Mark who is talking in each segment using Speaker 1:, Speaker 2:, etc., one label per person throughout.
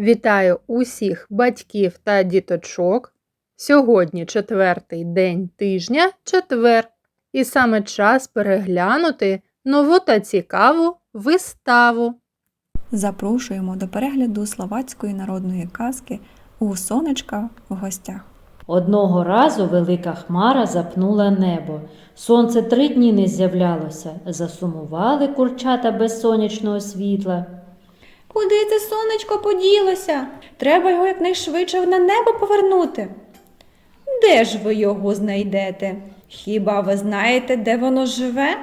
Speaker 1: Вітаю усіх батьків та діточок. Сьогодні четвертий день тижня, четвер, і саме час переглянути нову та цікаву виставу.
Speaker 2: Запрошуємо до перегляду словацької народної казки у сонечка в гостях.
Speaker 3: Одного разу велика хмара запнула небо. Сонце три дні не з'являлося. Засумували курчата без сонячного світла.
Speaker 4: Куди це сонечко поділося? Треба його якнайшвидше на небо повернути. Де ж ви його знайдете? Хіба ви знаєте, де воно живе?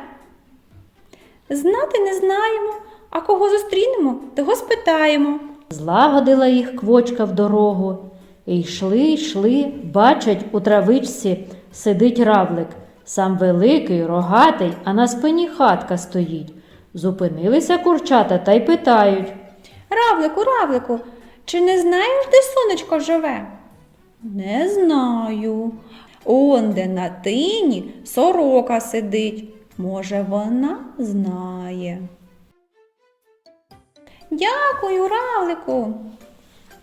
Speaker 4: Знати не знаємо, а кого зустрінемо, того спитаємо.
Speaker 3: Злагодила їх квочка в дорогу. І йшли, йшли, бачать, у травичці сидить равлик. Сам великий, рогатий, а на спині хатка стоїть. Зупинилися курчата та й питають.
Speaker 4: Равлику, равлику, чи не знаєш, де сонечко живе? Не знаю. Он де на тині сорока сидить. Може, вона знає. Дякую, равлику.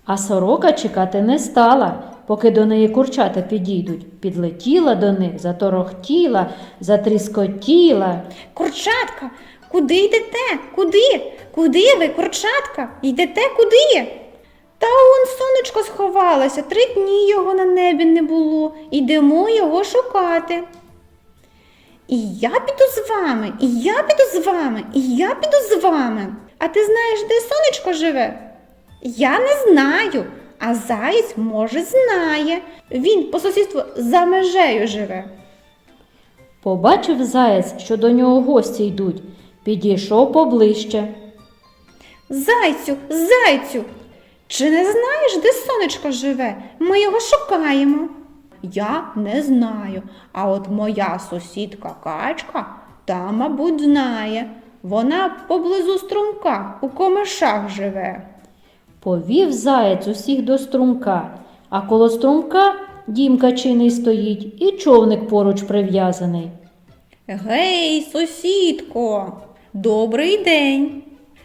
Speaker 3: А сорока чекати не стала, поки до неї курчата підійдуть. Підлетіла до них, заторохтіла, затріскотіла.
Speaker 4: Курчатка, куди йдете? Куди? Куди ви, курчатка? Йдете куди? Та он сонечко сховалося, три дні його на небі не було. Йдемо його шукати. І я піду з вами, і я піду з вами, і я піду з вами. А ти знаєш, де сонечко живе? Я не знаю, а заєць, може, знає. Він по сусідству за межею живе.
Speaker 3: Побачив заєць, що до нього гості йдуть, підійшов поближче.
Speaker 4: Зайцю, зайцю, чи не знаєш, де сонечко живе? Ми його шукаємо. Я не знаю, а от моя сусідка качка та, мабуть, знає. Вона поблизу струмка у комишах живе.
Speaker 3: Повів заєць усіх до струмка, а коло струмка дім качиний стоїть і човник поруч прив'язаний.
Speaker 4: Гей, сусідко, добрий день.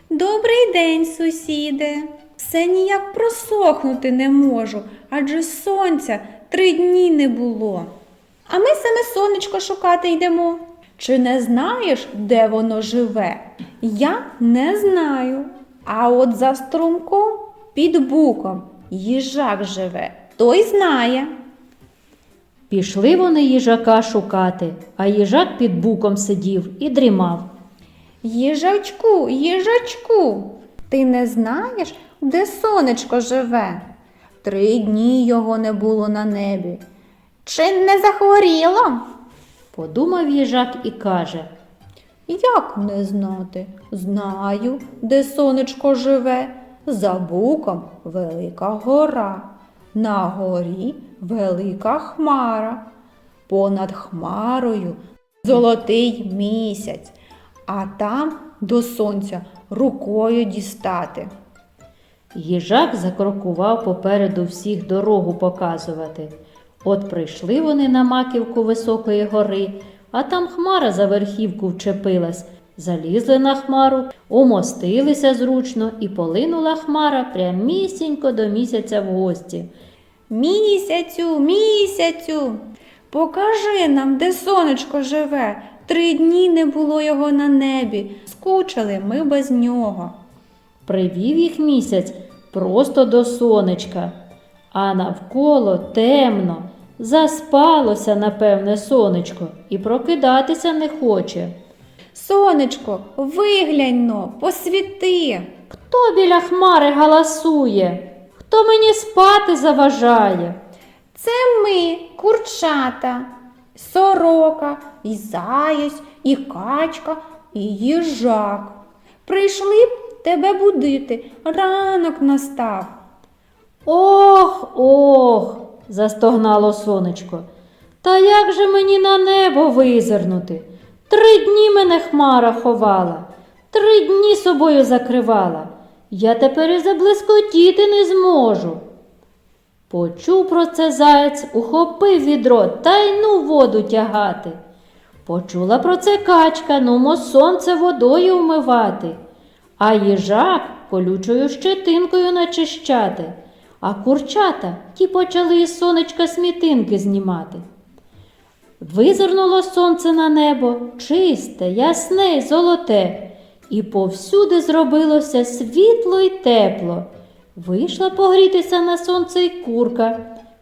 Speaker 4: Добрий день, сусіде. Все ніяк просохнути не можу, адже сонця три дні не було. А ми саме сонечко шукати йдемо. Чи не знаєш, де воно живе? Я не знаю. А от за струмком під буком їжак живе, той знає.
Speaker 3: Пішли вони їжака шукати, а їжак під буком сидів і дрімав.
Speaker 4: Їжачку, їжачку, ти не знаєш, де сонечко живе? Три дні його не було на небі. Чи не захворіло?
Speaker 3: Подумав їжак і каже
Speaker 4: Як не знати? Знаю, де сонечко живе. За буком велика гора, на горі велика хмара, понад хмарою золотий місяць, а там до сонця рукою дістати.
Speaker 3: Їжак закрокував попереду всіх дорогу показувати. От прийшли вони на маківку високої гори, а там хмара за верхівку вчепилась. Залізли на хмару, умостилися зручно, і полинула хмара прямісінько до місяця в гості.
Speaker 4: Місяцю, місяцю, покажи нам, де сонечко живе. Три дні не було його на небі. Скучили ми без нього.
Speaker 3: Привів їх місяць просто до сонечка, а навколо темно, заспалося, напевне, сонечко, і прокидатися не хоче.
Speaker 4: Сонечко, вигляньно, посвіти.
Speaker 3: Хто біля хмари галасує? Хто мені спати заважає?
Speaker 4: Це ми, курчата, сорока, і заєць, і качка, і їжак. Прийшли б тебе будити, ранок настав.
Speaker 3: Ох, ох, застогнало сонечко. Та як же мені на небо визирнути? Три дні мене хмара ховала, три дні собою закривала. Я тепер і заблискотіти не зможу. Почув про це заєць, ухопив відро та й ну воду тягати. Почула про це качка, нумо сонце водою вмивати. А їжак колючою щетинкою начищати, а курчата ті почали із сонечка смітинки знімати. Визирнуло сонце на небо, чисте, ясне й золоте, і повсюди зробилося світло й тепло. Вийшла погрітися на сонце й курка.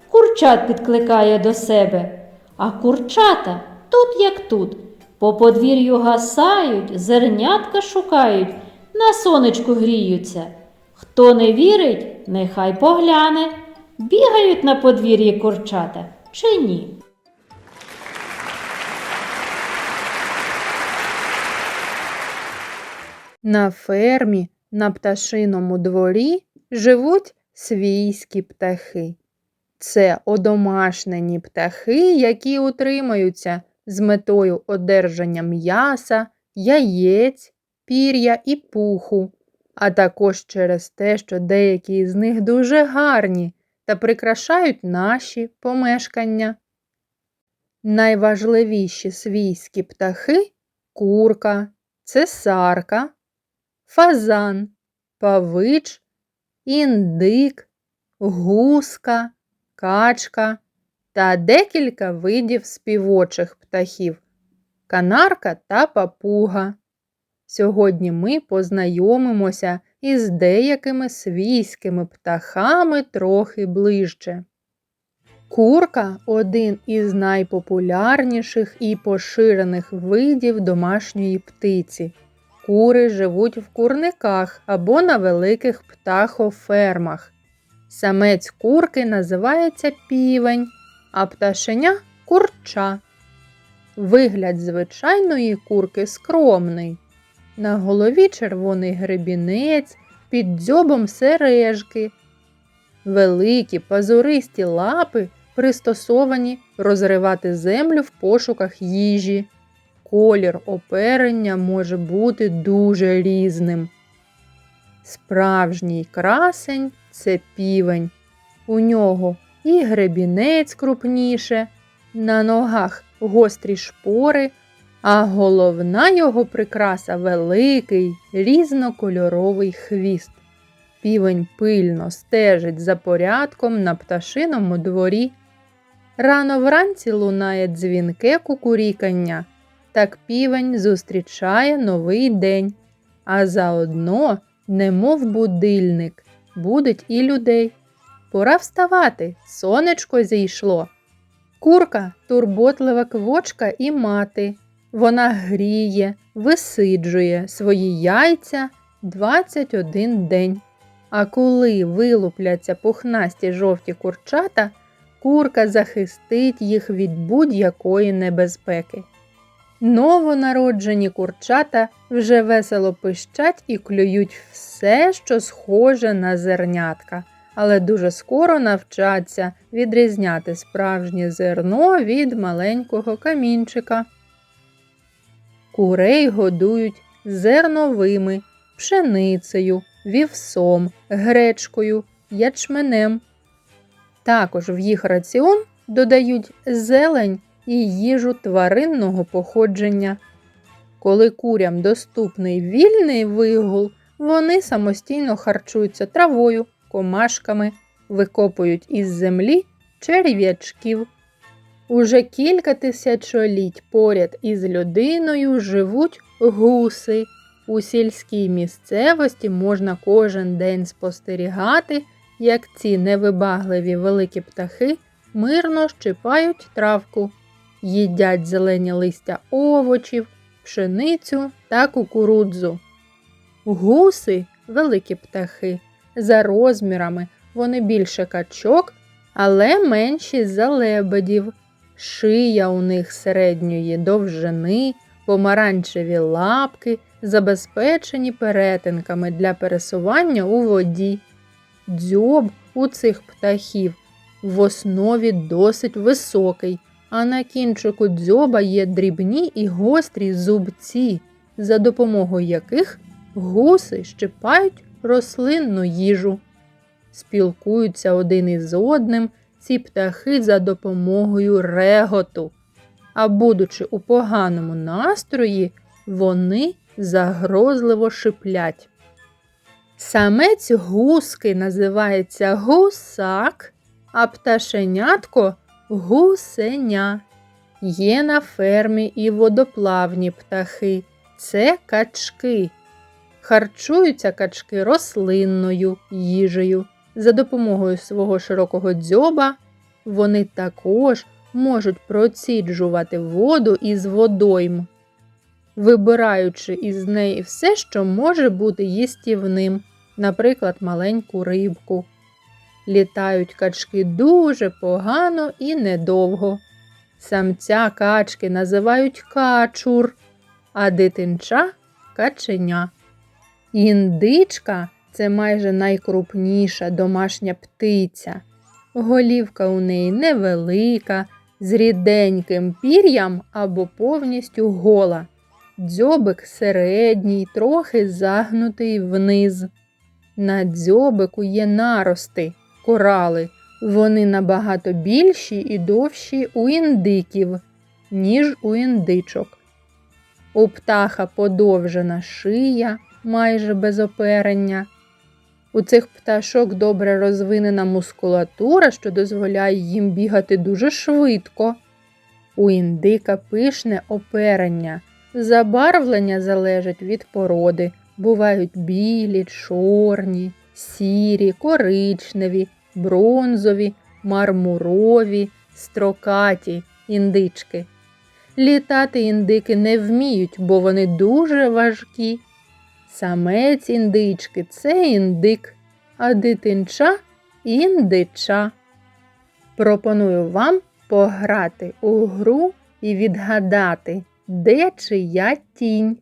Speaker 3: Курчат підкликає до себе. А курчата тут як тут. По подвір'ю гасають, зернятка шукають, на сонечку гріються. Хто не вірить, нехай погляне, бігають на подвір'ї курчата чи ні.
Speaker 1: На фермі на пташиному дворі живуть свійські птахи. Це одомашнені птахи, які утримаються з метою одержання м'яса, яєць, пір'я і пуху, а також через те, що деякі з них дуже гарні та прикрашають наші помешкання. Найважливіші свійські птахи курка, цесарка, фазан, павич, індик, гуска, качка та декілька видів співочих птахів канарка та папуга. Сьогодні ми познайомимося із деякими свійськими птахами трохи ближче. Курка один із найпопулярніших і поширених видів домашньої птиці. Кури живуть в курниках або на великих птахофермах. Самець курки називається півень, а пташеня курча. Вигляд звичайної курки скромний. На голові червоний гребінець, під дзьобом сережки. Великі пазуристі лапи пристосовані розривати землю в пошуках їжі. Колір оперення може бути дуже різним. Справжній красень це півень. У нього і гребінець крупніше, на ногах гострі шпори, а головна його прикраса великий різнокольоровий хвіст. Півень пильно стежить за порядком на пташиному дворі. Рано вранці лунає дзвінке кукурікання. Так півень зустрічає новий день, а заодно, немов будильник, будить і людей. Пора вставати, сонечко зійшло. Курка турботлива квочка і мати. Вона гріє, висиджує свої яйця 21 день. А коли вилупляться пухнасті жовті курчата, курка захистить їх від будь-якої небезпеки. Новонароджені курчата вже весело пищать і клюють все, що схоже на зернятка, але дуже скоро навчаться відрізняти справжнє зерно від маленького камінчика. Курей годують зерновими, пшеницею, вівсом, гречкою, ячменем. Також в їх раціон додають зелень і їжу тваринного походження. Коли курям доступний вільний вигул, вони самостійно харчуються травою, комашками, викопують із землі черв'ячків. Уже кілька тисячоліть поряд із людиною живуть гуси. У сільській місцевості можна кожен день спостерігати, як ці невибагливі великі птахи мирно щипають травку, їдять зелені листя овочів, пшеницю та кукурудзу. Гуси великі птахи. За розмірами вони більше качок, але менші за лебедів. Шия у них середньої довжини, помаранчеві лапки, забезпечені перетинками для пересування у воді. Дзьоб у цих птахів в основі досить високий, а на кінчику дзьоба є дрібні і гострі зубці, за допомогою яких гуси щипають рослинну їжу. Спілкуються один із одним ці птахи за допомогою реготу. А будучи у поганому настрої, вони загрозливо шиплять. Самець гуски називається гусак, а пташенятко гусеня. Є на фермі і водоплавні птахи це качки. Харчуються качки рослинною їжею. За допомогою свого широкого дзьоба вони також можуть проціджувати воду із водойм, вибираючи із неї все, що може бути їстівним, наприклад, маленьку рибку. Літають качки дуже погано і недовго. Самця качки називають качур, а дитинча каченя. Індичка це майже найкрупніша домашня птиця. Голівка у неї невелика, з ріденьким пір'ям або повністю гола. Дзьобик середній, трохи загнутий вниз. На дзьобику є нарости, корали. Вони набагато більші і довші у індиків, ніж у індичок. У птаха подовжена шия, майже без оперення. У цих пташок добре розвинена мускулатура, що дозволяє їм бігати дуже швидко. У індика пишне оперення. Забарвлення залежить від породи. Бувають білі, чорні, сірі, коричневі, бронзові, мармурові, строкаті індички. Літати індики не вміють, бо вони дуже важкі. Самець індички це індик, а дитинча індича. Пропоную вам пограти у гру і відгадати, де чия тінь.